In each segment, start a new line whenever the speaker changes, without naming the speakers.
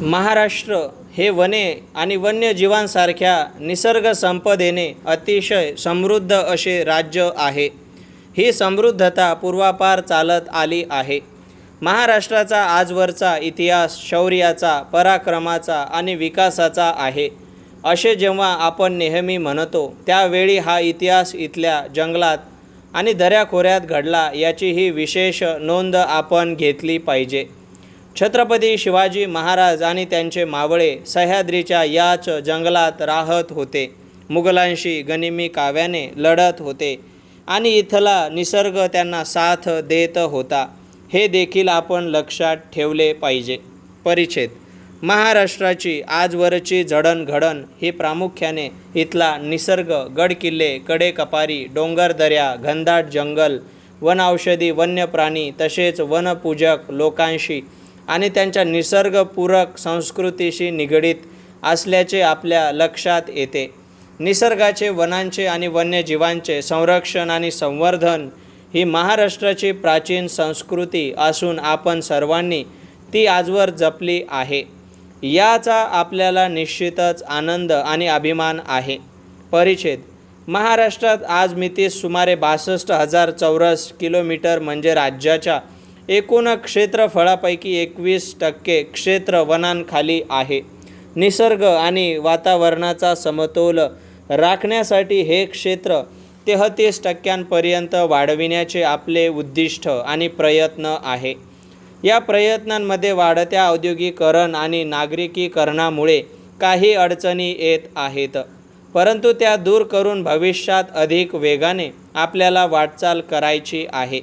महाराष्ट्र हे वने आणि वन्यजीवांसारख्या निसर्ग संपदेने अतिशय समृद्ध असे राज्य आहे. ही समृद्धता पूर्वापार चालत आली आहे. महाराष्ट्राचा आजवरचा इतिहास शौर्याचा पराक्रमाचा आणि विकासाचा आहे. असे जेव्हा आपण नेहमी म्हणतो त्यावेळी हा इतिहास इथल्या जंगलात आणि दऱ्याखोऱ्यात घडला याची ही विशेष नोंद आपण घेतली पाहिजे. छत्रपती शिवाजी महाराज आणि त्यांचे मावळे सह्याद्रीच्या याच जंगलात राहत होते. मुघलांशी गनिमी काव्याने लढत होते आणि इथला निसर्ग त्यांना साथ देत होता. हे देखील आपण लक्षात ठेवले पाहिजे. परिच्छेद. महाराष्ट्राची आजवरची जडणघडण ही प्रामुख्याने इथला निसर्ग गडकिल्ले कडेकपारी डोंगरदऱ्या घनदाट जंगल वनऔषधी वन्य प्राणी तसेच वनपूजक लोकांशी आणि त्यांच्या निसर्गपूरक संस्कृतीशी निगडीत असल्याचे आपल्या लक्षात येते. निसर्गाचे वनांचे आणि वन्यजीवांचे संरक्षण आणि संवर्धन ही महाराष्ट्राची प्राचीन संस्कृती असून आपण सर्वांनी ती आजवर जपली आहे. याचा आपल्याला निश्चितच आनंद आणि अभिमान आहे. परिच्छेद. महाराष्ट्रात आज मितीस सुमारे बासष्ट हजार चौरस किलोमीटर म्हणजे राज्याच्या एकूण क्षेत्रफळापैकी एकवीस टक्के क्षेत्र वनांखाली आहे. निसर्ग आणि वातावरणाचा समतोल राखण्यासाठी हे क्षेत्र तेहतीस टक्क्यांपर्यंत वाढविण्याचे आपले उद्दिष्ट आणि प्रयत्न आहे. या प्रयत्नांमध्ये वाढत्या औद्योगिकरण आणि नागरिकीकरणामुळे काही अडचणी येत आहेत. परंतु त्या दूर करून भविष्यात अधिक वेगाने आपल्याला वाटचाल करायची आहे.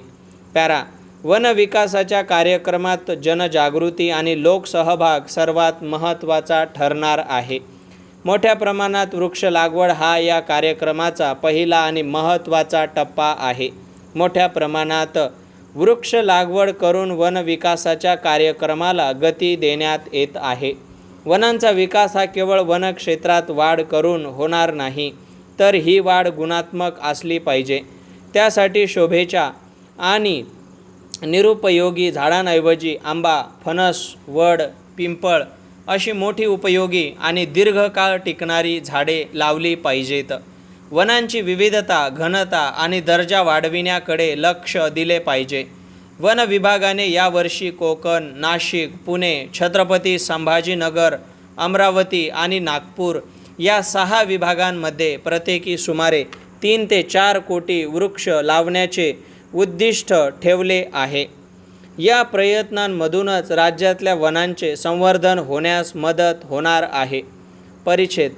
पॅरा वनविकासाच्या कार्यक्रमात जनजागृती आणि लोकसहभाग सर्वात महत्त्वाचा ठरणार आहे. मोठ्या प्रमाणात वृक्ष लागवड हा या कार्यक्रमाचा पहिला आणि महत्त्वाचा टप्पा आहे. मोठ्या प्रमाणात वृक्ष लागवड करून वनविकासाच्या कार्यक्रमाला गती देण्यात येत आहे. वनांचा विकास हा केवळ वनक्षेत्रात वाढ करून होणार नाही तर ही वाढ गुणात्मक असली पाहिजे. त्यासाठी शोभेच्या आणि निरुपयोगी झाडांऐवजी आंबा फणस वड पिंपळ अशी मोठी उपयोगी आणि दीर्घकाळ टिकणारी झाडे लावली पाहिजेत. वनांची विविधता घनता आणि दर्जा वाढविण्याकडे लक्ष दिले पाहिजे. वन विभागाने यावर्षी कोकण नाशिक पुणे छत्रपती संभाजीनगर अमरावती आणि नागपूर या सहा विभागांमध्ये प्रत्येकी सुमारे तीन ते चार कोटी वृक्ष लावण्याचे उद्दिष्ट ठेवले आहे. या प्रयत्नांमधूनच राज्यातल्या वनांचे संवर्धन होण्यास मदत होणार आहे. परिच्छेद.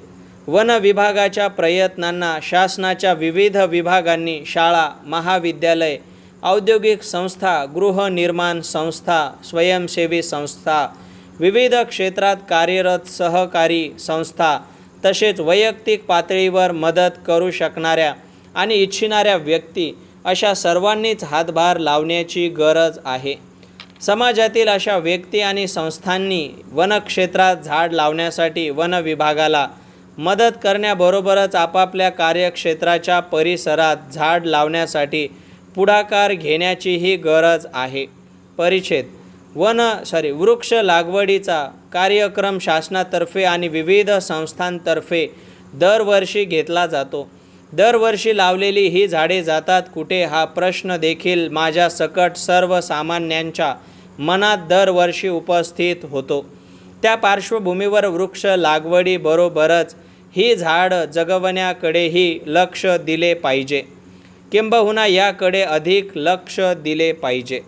वन विभागाच्या प्रयत्नांना शासनाच्या विविध विभागांनी शाळा महाविद्यालय औद्योगिक संस्था गृहनिर्माण संस्था स्वयंसेवी संस्था विविध क्षेत्रात कार्यरत सहकारी संस्था तसेच वैयक्तिक पातळीवर मदत करू शकणाऱ्या आणि इच्छिणाऱ्या व्यक्ती अशा सर्वांनीच हातभार लावण्याची गरज आहे. समाजातील अशा व्यक्ती आणि संस्थांनी वनक्षेत्रात झाड लावण्यासाठी वन विभागाला मदत करण्याबरोबरच आपापल्या कार्यक्षेत्राच्या परिसरात झाड लावण्यासाठी पुढाकार घेण्याचीही गरज आहे. परिच्छेद. वन सॉरी वृक्ष लागवडीचा कार्यक्रम शासनातर्फे आणि विविध संस्थांतर्फे दरवर्षी घेतला जातो. दरवर्षी लावलेली ही झाडे जातात कुठे हा प्रश्न देखील माझ्या सकट सर्वसामान्यांच्या मनात दरवर्षी उपस्थित होतो. त्या पार्श्वभूमीवर वृक्ष लागवडीबरोबरच ही झाड जगवण्याकडेही लक्ष दिले पाहिजे. किंबहुना याकडे अधिक लक्ष दिले पाहिजे.